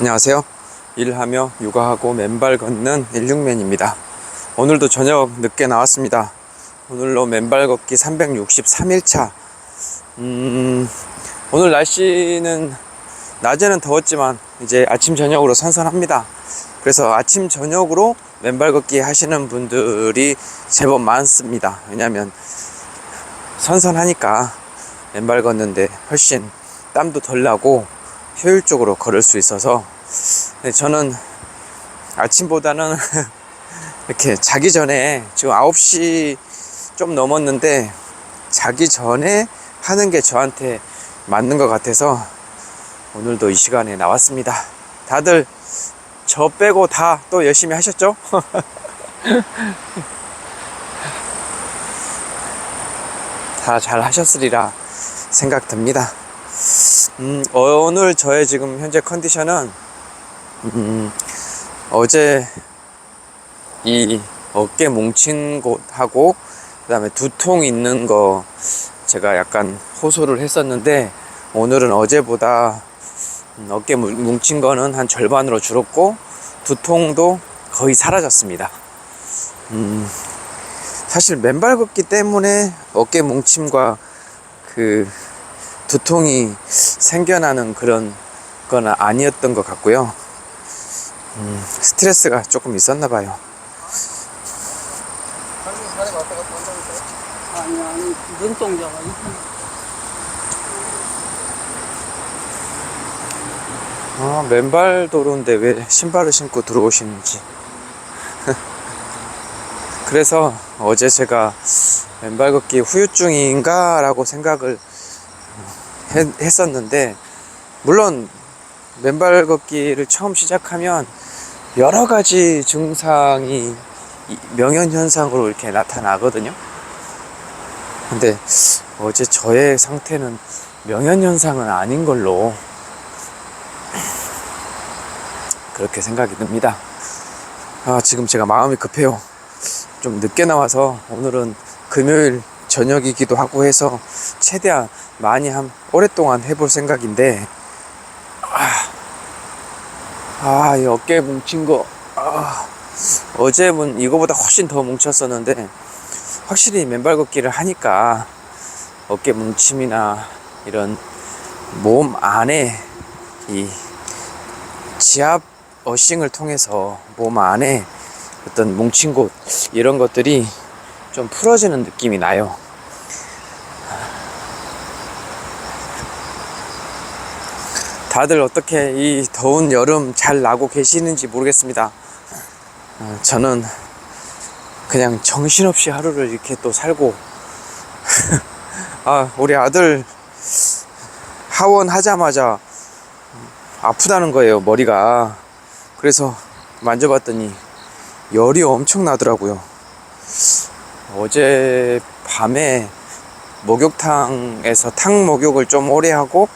안녕하세요. 일하며 육아하고 맨발 걷는 16맨입니다. 오늘도 저녁 늦게 나왔습니다. 오늘로 맨발 걷기 363일차. 음, 오늘 날씨는 낮에는 더웠지만 이제 아침 저녁으로 선선합니다. 그래서 아침 저녁으로 맨발 걷기 하시는 분들이 제법 많습니다. 왜냐면 선선하니까 맨발 걷는데 훨씬 땀도 덜 나고 효율적으로 걸을 수 있어서 네, 저는 아침보다는 이렇게 자기 전에 지금 9시 좀 넘었는데 자기 전에 하는 게 저한테 맞는 것 같아서 오늘도 이 시간에 나왔습니다. 다들 저 빼고 다 또 열심히 하셨죠? 다 잘 하셨으리라 생각됩니다. 음, 오늘 저의 지금 현재 컨디션은 음, 어제 이 어깨 뭉친 곳하고 그다음에 두통 있는 거 제가 약간 호소를 했었는데 오늘은 어제보다 음, 어깨 뭉- 뭉친 거는 한 절반으로 줄었고 두통도 거의 사라졌습니다. 음, 사실 맨발 걷기 때문에 어깨 뭉침과 그 두통이 생겨나는 그런 건 아니었던 것 같고요. 음, 스트레스가 조금 있었나 봐요. 아, 맨발 도로인데 왜 신발을 신고 들어오시는지. 그래서 어제 제가 맨발 걷기 후유증인가 라고 생각을 했, 했었는데, 물론 맨발 걷기를 처음 시작하면 여러 가지 증상이 이- 명현현상으로 이렇게 나타나거든요. 근데 어제 저의 상태는 명현현상은 아닌 걸로 그렇게 생각이 듭니다. 아, 지금 제가 마음이 급해요. 좀 늦게 나와서 오늘은 금요일 저녁이기도 하고 해서 최대한 많이 한 오랫동안 해볼 생각인데 아, 아, 이 어깨 뭉친 거 아, 어제는 이거보다 훨씬 더 뭉쳤었는데 확실히 맨발 걷기를 하니까 어깨 뭉침이나 이런 몸 안에 이 지압 어싱을 통해서 몸 안에 어떤 뭉친 곳 이런 것들이 좀 풀어지는 느낌이 나요. 다들 어떻게 이 더운 여름 잘 나고 계시는지 모르겠습니다. 어, 저는 그냥 정신없이 하루를 이렇게 또 살고 아 우리 아들 하원 하자마자 아프다는 거예요 머리가 그래서 만져봤더니 열이 엄청 나더라고요 어제 밤에 목욕탕에서 탕 목욕을 좀 오래 하고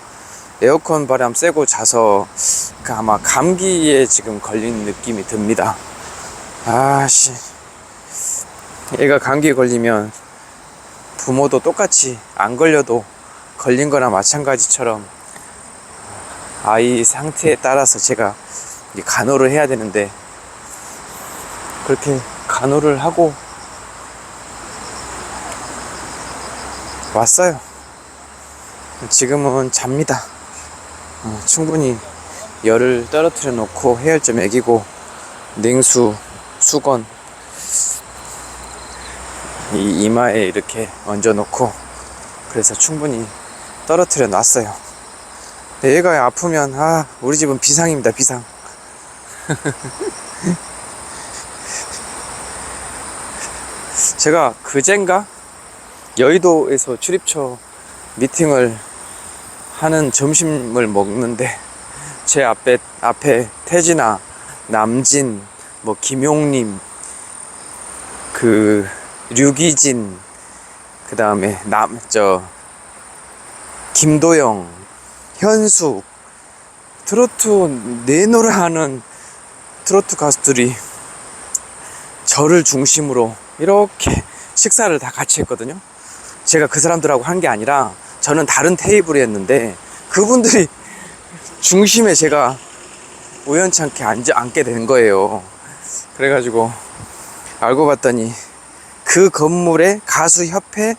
에어컨 바람 쐬고 자서 그 아마 감기에 지금 걸린 느낌이 듭니다 아씨 얘가 감기 걸리면 부모도 똑같이 안 걸려도 걸린 거나 마찬가지처럼 아이 상태에 따라서 제가 이 간호를 해야 되는데 그렇게 간호를 하고 왔어요. 지금은 잡니다. 어, 충분히 열을 떨어뜨려 놓고 해열제 먹이고 냉수, 수건 이 이마에 이렇게 얹어 놓고 그래서 충분히 떨어뜨려 놨어요. 얘가 아프면 아 우리 집은 비상입니다 비상. 제가 그젠가 여의도에서 출입처 미팅을 하는 점심을 먹는데 제 앞에 앞에 태진아, 남진, 뭐 김용림, 그 류기진, 그 다음에 남 저 김도영, 현숙, 트로트 내노라 하는 트로트 가수들이 저를 중심으로 이렇게 식사를 다 같이 했거든요. 제가 그 사람들하고 한 게 아니라 저는 다른 테이블에 했는데 그분들이 중심에 제가 우연찮게 앉아, 앉게 된 거예요. 그래가지고 알고 봤더니 그 건물에 가수 협회,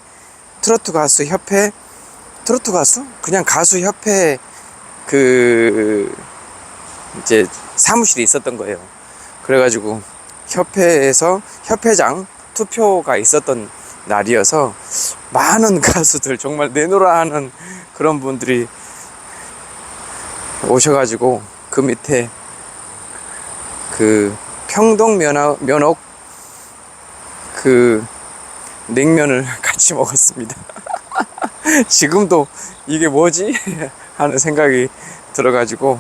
트로트 가수 협회, 트로트 가수? 그냥 가수 협회 그 이제 사무실이 있었던 거예요. 그래가지고 협회에서 협회장 투표가 있었던 날이어서 많은 가수들 정말 내노라 하는 그런 분들이 오셔가지고 그 밑에 그 평동 면허, 면옥 그 냉면을 같이 먹었습니다. 지금도 이게 뭐지? 하는 생각이 들어가지고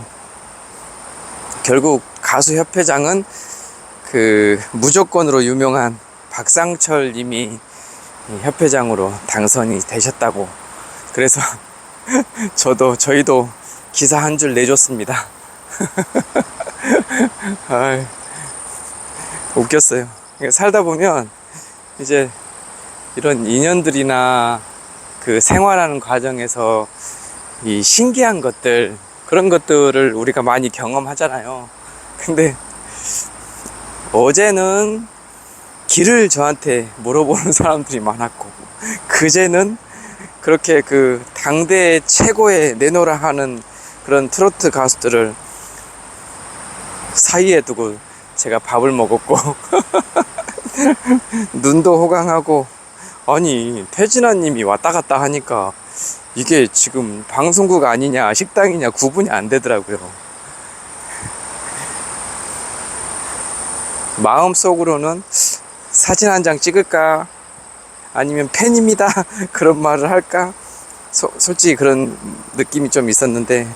결국 가수 협회장은 그 무조건으로 유명한 박상철 님이 이 협회장으로 당선이 되셨다고 그래서 저도 저희도 기사 한 줄 내줬습니다. 아이, 웃겼어요. 살다 보면 이제 이런 인연들이나 그 생활하는 과정에서 이 신기한 것들 그런 것들을 우리가 많이 경험하잖아요. 근데 어제는 길을 저한테 물어보는 사람들이 많았고 그제는 그렇게 그 당대 최고의 내노라 하는 그런 트로트 가수들을 사이에 두고 제가 밥을 먹었고 눈도 호강하고 아니 태진아 님이 왔다 갔다 하니까 이게 지금 방송국 아니냐 식당이냐 구분이 안 되더라고요. 마음속으로는 사진 한 장 찍을까? 아니면 팬입니다. 그런 말을 할까? 소- 솔직히 그런 느낌이 좀 있었는데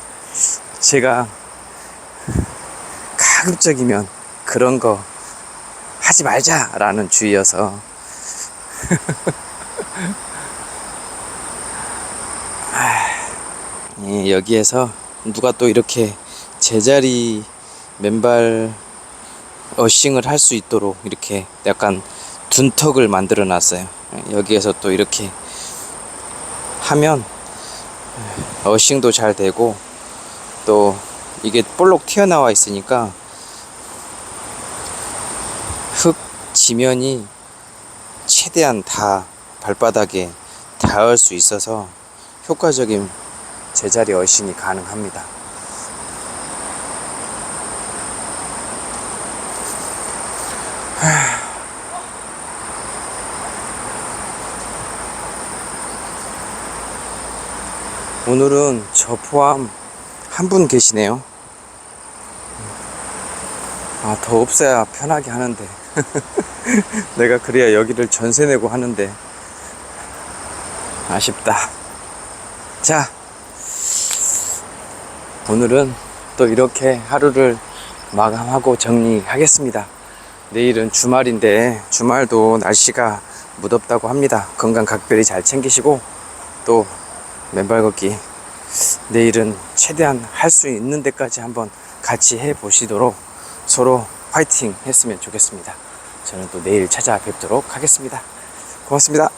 제가 가급적이면 그런 거 하지 말자라는 주의여서. 예, 여기에서 누가 또 이렇게 제자리 맨발 어싱을 할 수 있도록 이렇게 약간 둔턱을 만들어 놨어요. 여기에서 또 이렇게 하면 어싱도 잘 되고 또 이게 볼록 튀어나와 있으니까 흙 지면이 최대한 다 발바닥에 닿을 수 있어서 효과적인 제자리 어싱이 가능합니다. 오늘은 저 포함 한 분 계시네요. 아, 더 없어야 편하게 하는데. 내가 그래야 여기를 전세 내고 하는데. 아쉽다. 자, 오늘은 또 이렇게 하루를 마감하고 정리하겠습니다. 내일은 주말인데, 주말도 날씨가 무덥다고 합니다. 건강 각별히 잘 챙기시고, 또 맨발 걷기 내일은 최대한 할 수 있는 데까지 한번 같이 해 보시도록 서로 파이팅 했으면 좋겠습니다. 저는 또 내일 찾아뵙도록 하겠습니다. 고맙습니다.